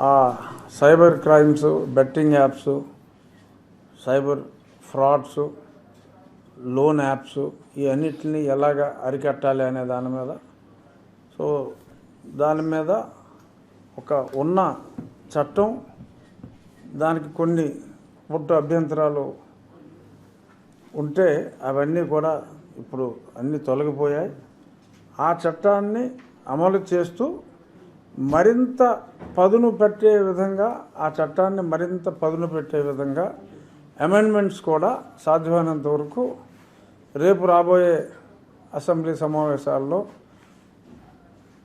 ఆ cyber crimes betting apps cyber frauds loan apps ఈ అన్నిటిని ఎలాగ అరికట్టాలి అనే దాని మీద. సో దాని మీద ఒక ఉన్న చట్టం దానికి కొన్ని పుట్టు అభ్యంతరాలు ఉంటే అవన్నీ కూడా ఇప్పుడు అన్నీ తొలగిపోయాయి. ఆ చట్టాన్ని అమలు చేస్తూ మరింత పదును పెట్టే విధంగా ఆ చట్టాన్ని మరింత పదును పెట్టే విధంగా అమెండ్మెంట్స్ కూడా సాధ్యమైనంత వరకు రేపు రాబోయే అసెంబ్లీ సమావేశాల్లో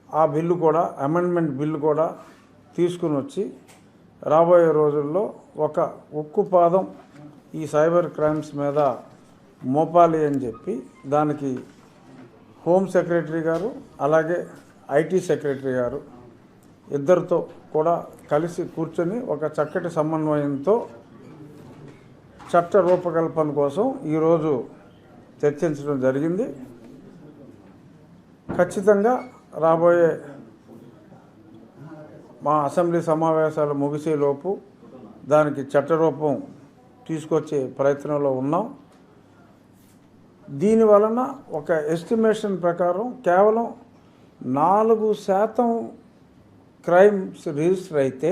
ఆ బిల్లు కూడా అమెండ్మెంట్ బిల్లు కూడా తీసుకుని వచ్చి రాబోయే రోజుల్లో ఒక ఉక్కు పాదం ఈ సైబర్ క్రైమ్స్ మీద మోపాలి అని చెప్పి దానికి హోమ్ సెక్రటరీ గారు అలాగే ఐటీ సెక్రటరీ గారు ఇద్దరితో కూడా కలిసి కూర్చొని ఒక చక్కటి సమన్వయంతో చట్ట రూపకల్పన కోసం ఈరోజు చర్చించడం జరిగింది. ఖచ్చితంగా రాబోయే మా అసెంబ్లీ సమావేశాలు ముగిసేలోపు దానికి చట్టరూపం తీసుకొచ్చే ప్రయత్నంలో ఉన్నాం. దీని వలన ఒక ఎస్టిమేషన్ ప్రకారం కేవలం నాలుగు శాతం క్రైమ్స్ రిజిస్టర్ అయితే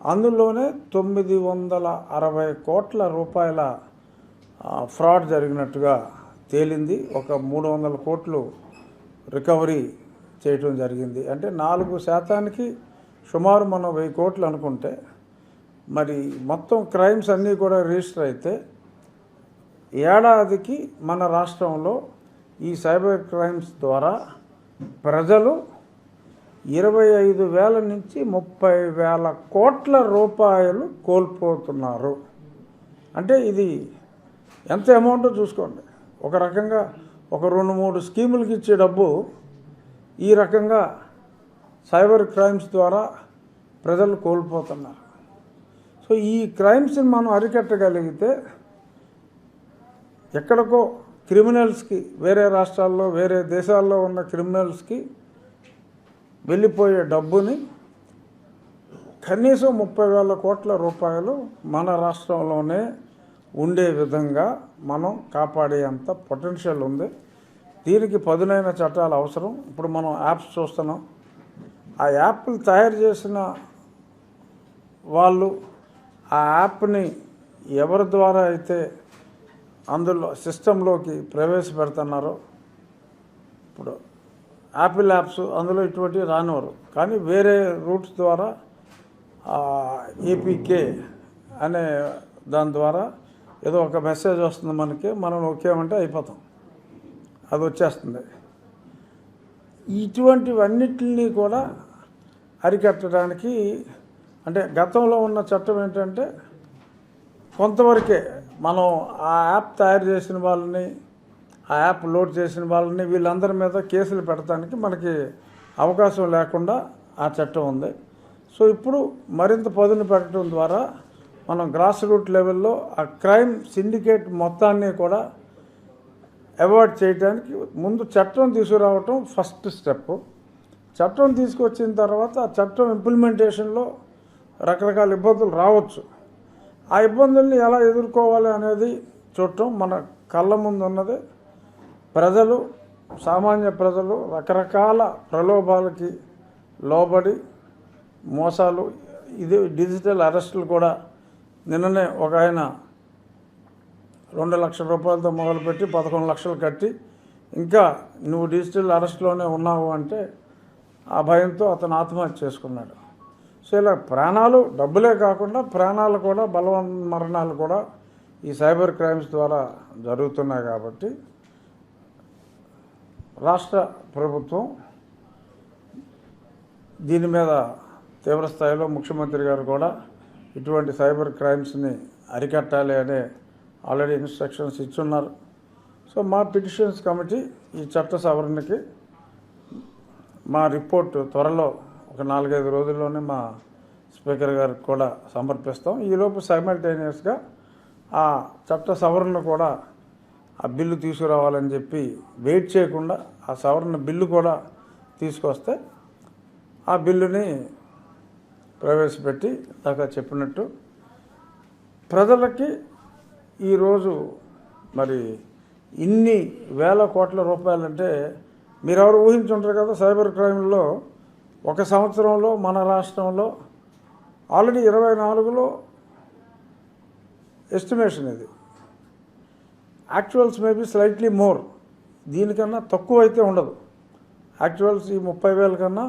అందులోనే తొమ్మిది వందల అరవై కోట్ల రూపాయల ఫ్రాడ్ జరిగినట్టుగా తేలింది. ఒక మూడు వందల కోట్లు రికవరీ చేయటం జరిగింది. అంటే నాలుగు శాతానికి సుమారు మనం వెయ్యి కోట్లు అనుకుంటే మరి మొత్తం క్రైమ్స్ అన్నీ కూడా రిజిస్టర్ అయితే ఏడాదికి మన రాష్ట్రంలో ఈ సైబర్ క్రైమ్స్ ద్వారా ప్రజలు ఇరవై ఐదు వేల నుంచి ముప్పై వేల కోట్ల రూపాయలు కోల్పోతున్నారు. అంటే ఇది ఎంత అమౌంటో చూసుకోండి. ఒక రకంగా ఒక రెండు మూడు స్కీములకి ఇచ్చే డబ్బు ఈ రకంగా సైబర్ క్రైమ్స్ ద్వారా ప్రజలు కోల్పోతున్నారు. సో ఈ క్రైమ్స్ని మనం అరికట్టగలిగితే ఎక్కడికో క్రిమినల్స్కి వేరే రాష్ట్రాల్లో వేరే దేశాల్లో ఉన్న క్రిమినల్స్కి వెళ్ళిపోయే డబ్బుని కనీసం ముప్పై వేల కోట్ల రూపాయలు మన రాష్ట్రంలోనే ఉండే విధంగా మనం కాపాడేంత పొటెన్షియల్ ఉంది. దీనికి పదునైన చట్టాలు అవసరం. ఇప్పుడు మనం యాప్స్ చూస్తున్నాం. ఆ యాప్లు తయారు చేసిన వాళ్ళు ఆ యాప్ని ఎవరి ద్వారా అయితే అందులో సిస్టంలోకి ప్రవేశపెడుతున్నారో ఇప్పుడు యాపిల్ యాప్స్ అందులో ఇటువంటివి రానివ్వరు. కానీ వేరే రూట్స్ ద్వారా ఏపీకే అనే దాని ద్వారా ఏదో ఒక మెసేజ్ వస్తుంది మనకి మనం నొక్కామంటే అయిపోతాం. అది వచ్చేస్తుంది. ఇటువంటివన్నిటిని కూడా అరికట్టడానికి అంటే గతంలో ఉన్న చట్టం ఏంటంటే కొంతవరకే మనం ఆ యాప్ తయారు చేసిన వాళ్ళని ఆ యాప్ లోడ్ చేసిన వాళ్ళని వీళ్ళందరి మీద కేసులు పెట్టడానికి మనకి అవకాశం లేకుండా ఆ చట్టం ఉంది. సో ఇప్పుడు మరింత పదును పెట్టడం ద్వారా మనం గ్రాస్ రూట్ లెవెల్లో ఆ క్రైమ్ సిండికేట్ మొత్తాన్ని కూడా అవాయిడ్ చేయడానికి ముందు చట్టం తీసుకురావటం ఫస్ట్ స్టెప్. చట్టం తీసుకొచ్చిన తర్వాత ఆ చట్టం ఇంప్లిమెంటేషన్లో రకరకాల ఇబ్బందులు రావచ్చు. ఆ ఇబ్బందుల్ని ఎలా ఎదుర్కోవాలి అనేది చూడటం మన కళ్ళ ముందు ఉన్నది ప్రజలు సామాన్య ప్రజలు రకరకాల ప్రలోభాలకి లోబడి మోసాలు ఇది డిజిటల్ అరెస్టులు కూడా నిన్ననే ఒక ఆయన రెండు లక్షల రూపాయలతో మొదలుపెట్టి పదకొండు లక్షలు కట్టి ఇంకా నువ్వు డిజిటల్ అరెస్ట్లోనే ఉన్నావు అంటే ఆ భయంతో అతను ఆత్మహత్య చేసుకున్నాడు. సో ఇలా ప్రాణాలు డబ్బులే కాకుండా ప్రాణాలు కూడా బలవన్ మరణాలు కూడా ఈ సైబర్ క్రైమ్స్ ద్వారా జరుగుతున్నాయి కాబట్టి రాష్ట్ర ప్రభుత్వం దీని మీద తీవ్రస్థాయిలో ముఖ్యమంత్రి గారు కూడా ఇటువంటి సైబర్ క్రైమ్స్ని అరికట్టాలి అనే ఆల్రెడీ ఇన్స్ట్రక్షన్స్ ఇచ్చున్నారు. సో మా పిటిషన్స్ కమిటీ ఈ చట్ట సవరణకి మా రిపోర్ట్ త్వరలో ఒక నాలుగైదు రోజుల్లోనే మా స్పీకర్ గారికి కూడా సమర్పిస్తాం. ఈలోపు సైమల్టేనియస్గా ఆ చట్ట సవరణ కూడా ఆ బిల్లు తీసుకురావాలని చెప్పి వెయిట్ చేయకుండా ఆ సవరణ బిల్లు కూడా తీసుకొస్తే ఆ బిల్లుని ప్రవేశపెట్టి దాకా చెప్పినట్టు ప్రజలకి ఈరోజు మరి ఇన్ని వేల కోట్ల రూపాయలంటే మీరెవరు ఊహించుంటారు కదా సైబర్ క్రైమ్లో ఒక సంవత్సరంలో మన రాష్ట్రంలో ఆల్రెడీ ఇరవై నాలుగులో ఎస్టిమేషన్ ఇది. యాక్చువల్స్ మేబీ స్లైట్లీ మోర్ దీనికన్నా తక్కువ అయితే ఉండదు. యాక్చువల్స్ ఈ ముప్పై వేల కన్నా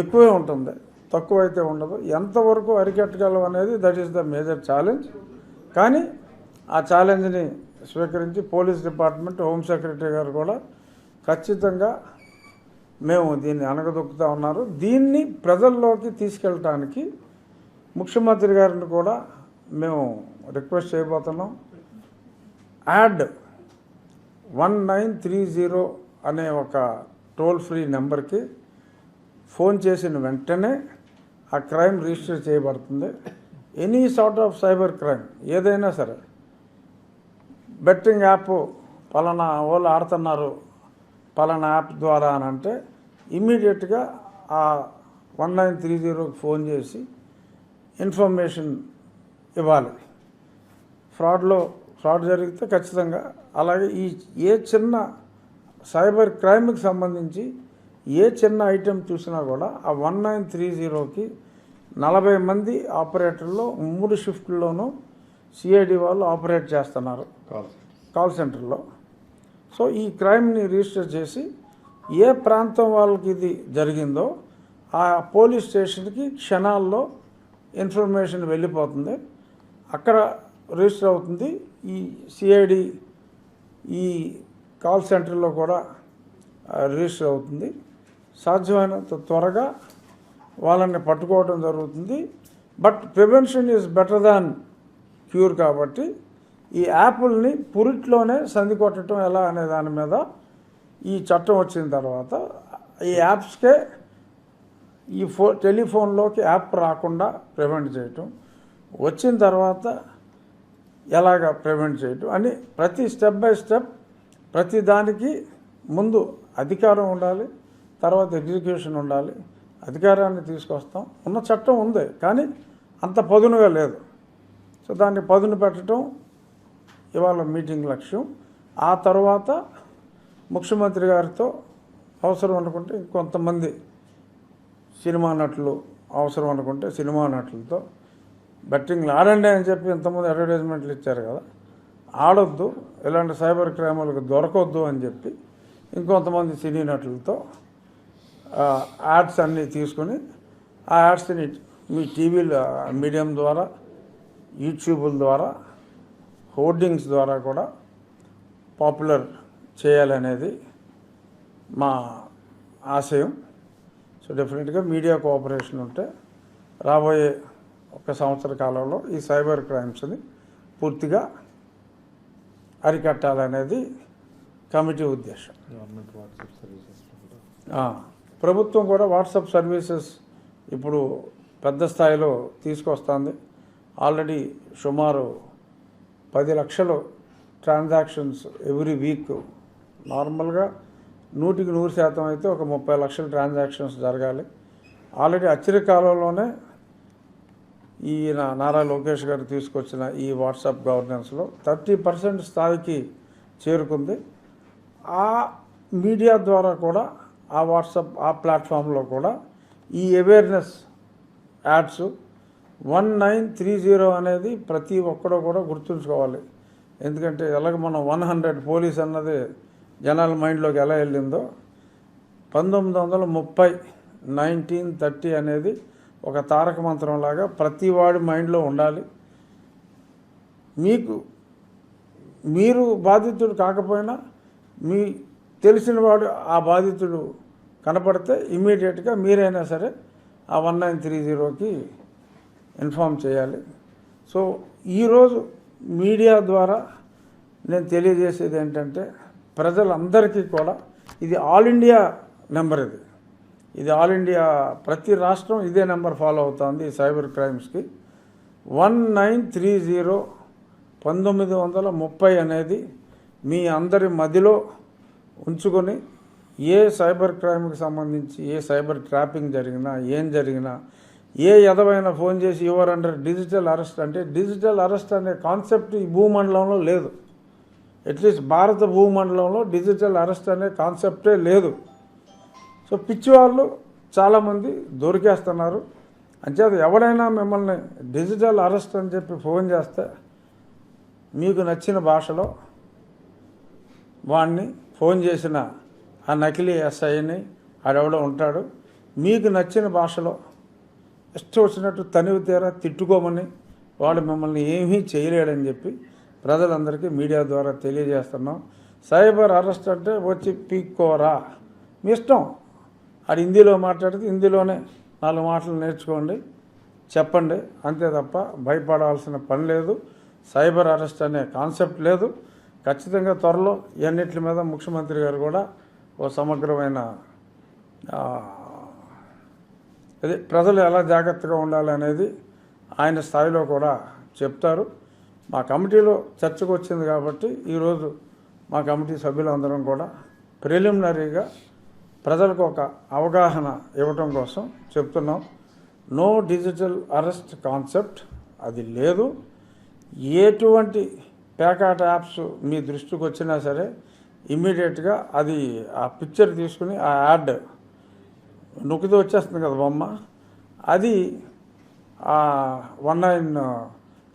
ఎక్కువే ఉంటుంది. తక్కువ అయితే ఉండదు ఎంతవరకు అరికట్టగలం అనేది that is the major challenge కానీ ఆ ఛాలెంజ్ని స్వీకరించి పోలీస్ డిపార్ట్మెంట్ హోమ్ సెక్రటరీ గారు కూడా ఖచ్చితంగా మేము దీన్ని అనగదొక్కుతూ ఉన్నారు. దీన్ని ప్రజల్లోకి తీసుకెళ్ళటానికి ముఖ్యమంత్రి గారిని కూడా మేము రిక్వెస్ట్ చేయబోతున్నాం. Add one nine three zero అనే ఒక టోల్ ఫ్రీ నెంబర్కి ఫోన్ చేసిన వెంటనే ఆ క్రైమ్ రిజిస్టర్ చేయబడుతుంది. Any sort of cyber crime ఏదైనా సరే. బెట్టింగ్ యాప్ పలానా వాళ్ళు ఆడుతున్నారు పలానా యాప్ ద్వారా అని అంటే ఇమ్మీడియట్గా ఆ వన్ నైన్ త్రీ జీరోకి ఫోన్ చేసి ఇన్ఫర్మేషన్ ఇవ్వాలి. ఫ్రాడ్లో ఫ్రాడ్ జరిగితే ఖచ్చితంగా. అలాగే ఈ ఏ చిన్న సైబర్ క్రైమ్కి సంబంధించి ఏ చిన్న ఐటెం చూసినా కూడా ఆ వన్ నైన్ త్రీ జీరోకి నలభై మంది ఆపరేటర్లో మూడు షిఫ్ట్ల్లోనూ సిఐడి వాళ్ళు ఆపరేట్ చేస్తున్నారు. కాల్ సెంటర్లో. సో ఈ క్రైమ్ని రిజిస్టర్ చేసి ఏ ప్రాంతం వాళ్ళకి ఇది జరిగిందో ఆ పోలీస్ స్టేషన్కి క్షణాల్లో ఇన్ఫర్మేషన్ వెళ్ళిపోతుంది. అక్కడ రిజిస్టర్ అవుతుంది. ఈ సిఐడి ఈ కాల్ సెంటర్లో కూడా రిజిస్టర్ అవుతుంది. సాధ్యమైనంత త్వరగా వాళ్ళని పట్టుకోవడం జరుగుతుంది. But prevention is better than cure కాబట్టి ఈ యాప్ల్ని పురిట్లోనే సంధి కొట్టడం ఎలా అనే దాని మీద ఈ చట్టం వచ్చిన తర్వాత ఈ యాప్స్కే ఈ ఫో టెలిఫోన్లోకి యాప్ రాకుండా ప్రివెంట్ చేయటం. వచ్చిన తర్వాత ఎలాగ ప్రివెంట్ చేయటం అని ప్రతి స్టెప్ బై స్టెప్ ప్రతి దానికి ముందు అధికారం ఉండాలి తర్వాత ఎగ్జిక్యూషన్ ఉండాలి అధికారాన్ని తీసుకొస్తాం. ఉన్న చట్టం ఉంది కానీ అంత పదునుగా లేదు. సో దాన్ని పదును పెట్టడం ఇవాళ మీటింగ్ లక్ష్యం. ఆ తర్వాత ముఖ్యమంత్రి గారితో అవసరం అనుకుంటే ఇంకొంతమంది సినిమా నటులు అవసరం అనుకుంటే సినిమా నటులతో బెట్టింగ్లు ఆడండి అని చెప్పి ఇంతమంది అడ్వర్టైజ్మెంట్లు ఇచ్చారు కదా. ఆడొద్దు ఇలాంటి సైబర్ క్రైములకు దొరకొద్దు అని చెప్పి ఇంకొంతమంది సినీ నటులతో యాడ్స్ అన్నీ తీసుకొని ఆ యాడ్స్ని మీ టీవీల మీడియం ద్వారా యూట్యూబుల ద్వారా హోర్డింగ్స్ ద్వారా కూడా పాపులర్ చేయాలనేది మా ఆశయం. సో డెఫినెట్గా మీడియా కోఆపరేషన్ ఉంటే రాబోయే ఒక సంవత్సర కాలంలో ఈ సైబర్ క్రైమ్స్ని పూర్తిగా అరికట్టాలనేది కమిటీ ఉద్దేశం. గవర్నమెంట్ వాట్సాప్ సర్వీసెస్ ప్రభుత్వం కూడా వాట్సాప్ సర్వీసెస్ ఇప్పుడు పెద్ద స్థాయిలో తీసుకొస్తుంది. ఆల్రెడీ సుమారు పది లక్షలు ట్రాన్సాక్షన్స్ ఎవ్రీ వీక్. నార్మల్గా నూటికి నూరు శాతం అయితే ఒక ముప్పై లక్షల ట్రాన్సాక్షన్స్ జరగాలి. ఆల్రెడీ అచ్చిరి ఈ ఈయన నారా లోకేష్ గారు తీసుకొచ్చిన ఈ వాట్సాప్ గవర్నెన్స్లో థర్టీ పర్సెంట్ స్థాయికి చేరుకుంది. ఆ మీడియా ద్వారా కూడా ఆ వాట్సాప్ ఆ ప్లాట్ఫామ్లో కూడా ఈ awareness ads one nine three zero అనేది ప్రతి ఒక్కడూ కూడా గుర్తుంచుకోవాలి. ఎందుకంటే ఎలాగ మనం వన్ హండ్రెడ్ పోలీస్ అన్నది జనాల మైండ్లోకి ఎలా వెళ్ళిందో పంతొమ్మిది వందల ముప్పై నైన్టీన్ థర్టీ అనేది ఒక తారక మంత్రం లాగా ప్రతి వాడి మైండ్లో ఉండాలి. మీకు మీరు బాధితుడు కాకపోయినా మీ తెలిసిన వాడు ఆ బాధితుడు కనపడితే ఇమీడియట్గా మీరైనా సరే ఆ వన్ నైన్ త్రీ జీరోకి ఇన్ఫామ్ చేయాలి. సో ఈరోజు మీడియా ద్వారా నేను తెలియజేసేది ఏంటంటే ప్రజలందరికీ కూడా ఇది ఆల్ ఇండియా నెంబర్ ఇది. ఇది ఆల్ ఇండియా ప్రతి రాష్ట్రం ఇదే నెంబర్ ఫాలో అవుతుంది సైబర్ క్రైమ్స్కి. వన్ నైన్ త్రీ జీరో పంతొమ్మిది వందల ముప్పై అనేది మీ అందరి మదిలో ఉంచుకొని ఏ సైబర్ క్రైమ్కి సంబంధించి ఏ సైబర్ ట్రాపింగ్ జరిగినా ఏం జరిగినా ఏ ఎదవైనా ఫోన్ చేసి యువర్ అండర్ డిజిటల్ అరెస్ట్ అంటే డిజిటల్ అరెస్ట్ అనే కాన్సెప్ట్ ఈ భూమండలంలో లేదు. అట్లీస్ట్ భారత భూమండలంలో డిజిటల్ అరెస్ట్ అనే కాన్సెప్టే లేదు. సో పిచ్చి వాళ్ళు చాలామంది దొరికేస్తున్నారు. అంచేత ఎవడైనా మిమ్మల్ని డిజిటల్ అరెస్ట్ అని చెప్పి ఫోన్ చేస్తే మీకు నచ్చిన భాషలో వాడిని ఫోన్ చేసిన ఆ నకిలీ ఎస్ఐని ఆడెవడో ఉంటాడు. మీకు నచ్చిన భాషలో ఇష్టం వచ్చినట్టు తనివి తీరా తిట్టుకోమని వాడు మిమ్మల్ని ఏమీ చేయలేడని చెప్పి ప్రజలందరికీ మీడియా ద్వారా తెలియజేస్తున్నాం. సైబర్ అరెస్ట్ అంటే వచ్చి పీక్కోరా. మీ ఇష్టం. అది హిందీలో మాట్లాడితే హిందీలోనే నాలుగు మాటలు నేర్చుకోండి చెప్పండి అంతే తప్ప భయపడాల్సిన పని లేదు. సైబర్ అరెస్ట్ అనే కాన్సెప్ట్ లేదు. ఖచ్చితంగా త్వరలో ఇవన్నిటి మీద ముఖ్యమంత్రి గారు కూడా ఓ సమగ్రమైన అది ప్రజలు ఎలా జాగ్రత్తగా ఉండాలి అనేది ఆయన స్థాయిలో కూడా చెప్తారు. మా కమిటీలో చర్చకు వచ్చింది కాబట్టి ఈరోజు మా కమిటీ సభ్యులందరం కూడా ప్రిలిమినరీగా ప్రజలకు ఒక అవగాహన ఇవ్వటం కోసం చెప్తున్నాం. నో డిజిటల్ అరెస్ట్ కాన్సెప్ట్ అది లేదు. ఎటువంటి ప్యాకాట్ యాప్స్ మీ దృష్టికి వచ్చినా సరే ఇమ్మీడియట్గా అది ఆ పిక్చర్ తీసుకుని ఆ యాడ్ నొక్కితే వచ్చేస్తుంది కదా బొమ్మ. అది వన్ నైన్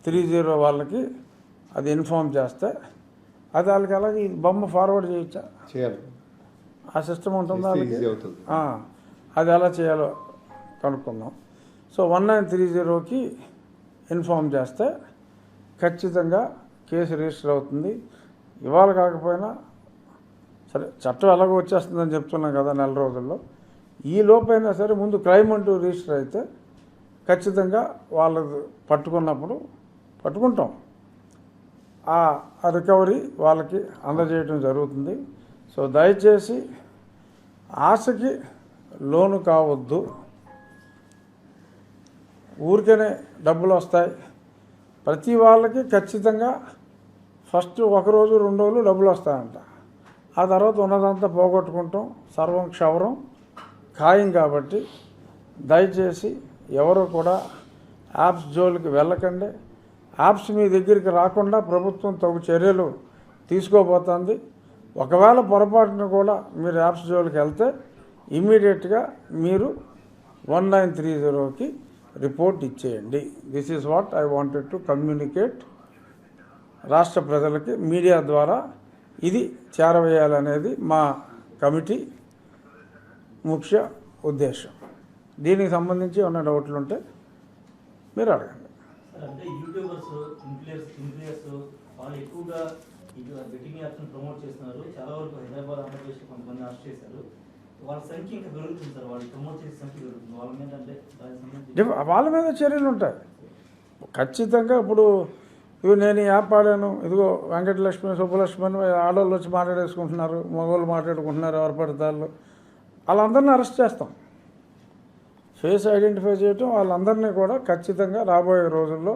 త్రీ జీరో వాళ్ళకి అది ఇన్ఫామ్ చేస్తే అది వాళ్ళకి అలాగే ఈ బొమ్మ ఫార్వర్డ్ చేయొచ్చా? చేయాలి. ఆ సిస్టమ్ ఉంటుందా అది ఎలా చేయాలో కనుక్కుందాం. సో వన్ నైన్ త్రీ జీరోకి ఇన్ఫామ్ చేస్తే ఖచ్చితంగా కేసు రిజిస్టర్ అవుతుంది. ఇవాళ కాకపోయినా సరే చట్టం ఎలాగో వచ్చేస్తుందని చెప్తున్నాం కదా నెల రోజుల్లో. ఈ లోపైనా సరే ముందు క్రైమ్ అంటూ రిజిస్టర్ అయితే ఖచ్చితంగా వాళ్ళు పట్టుకున్నప్పుడు పట్టుకుంటాం. ఆ రికవరీ వాళ్ళకి అందజేయడం జరుగుతుంది. సో దయచేసి ఆశకి లోను కావద్దు. ఊరికనే డబ్బులు వస్తాయి. ప్రతి వాళ్ళకి ఖచ్చితంగా ఫస్ట్ ఒక రోజు రెండు రోజులు డబ్బులు వస్తాయంట. ఆ తర్వాత ఉన్నదంతా పోగొట్టుకుంటాం. సర్వం క్షవరం ఖాయం కాబట్టి దయచేసి ఎవరు కూడా యాప్స్ జోలికి వెళ్ళకండి. యాప్స్ మీ దగ్గరికి రాకుండా ప్రభుత్వం తగు చర్యలు తీసుకోబోతోంది. ఒకవేళ పొరపాటున కూడా మీరు యాప్స్ జోలికి వెళ్తే ఇమీడియట్గా మీరు వన్ నైన్ త్రీ జీరోకి రిపోర్ట్ ఇచ్చేయండి. This is what I wanted to communicate రాష్ట్ర ప్రజలకి మీడియా ద్వారా ఇది చేరవేయాలనేది మా కమిటీ ముఖ్య ఉద్దేశం. దీనికి సంబంధించి ఉన్న డౌట్లు ఉంటే మీరు అడగండి. ఇది బెట్టింగ్ యాప్స్ ప్రమోట్ చేస్తున్నారు. చాలా వరకు హైదరాబాద్ ఆంధ్రప్రదేశ్ కొంతమంది అరెస్ట్ చేశారు. వాళ్ళ సంఖ్య ఇంకా పెరుగుతుంది సార్. వాళ్ళు ప్రమోట్ చేసే సంఖ్య పెరుగుతుంది. వాళ్ళ మీద అంటే వాళ్ళ మీద చర్యలు ఉంటాయి. ఖచ్చితంగా ఇప్పుడు ఇవి నేను యాప్ ఆడాను. ఇదిగో వెంకటలక్ష్మి సుబ్బలక్ష్మి అని ఆడవాళ్ళు వచ్చి మాట్లాడేసుకుంటున్నారు. మగవాళ్ళు మాట్లాడుకుంటున్నారు ఎవరు పడతారు వాళ్ళందరినీ అరెస్ట్ చేస్తాం. ఫేస్ ఐడెంటిఫై చేయటం వాళ్ళందరినీ కూడా ఖచ్చితంగా రాబోయే రోజుల్లో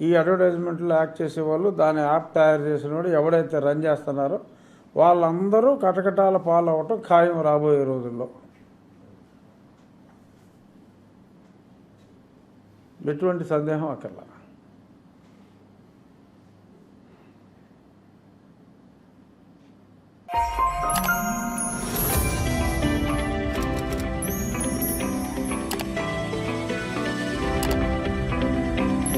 ఈ అడ్వర్టైజ్మెంట్లో యాక్ట్ చేసేవాళ్ళు దాని యాప్ తయారు చేసిన వాడు ఎవడైతే రన్ చేస్తున్నారో వాళ్ళందరూ కటకటాల పాలవటం ఖాయం రాబోయే రోజుల్లో. ఎటువంటి సందేహం అక్కర్లా.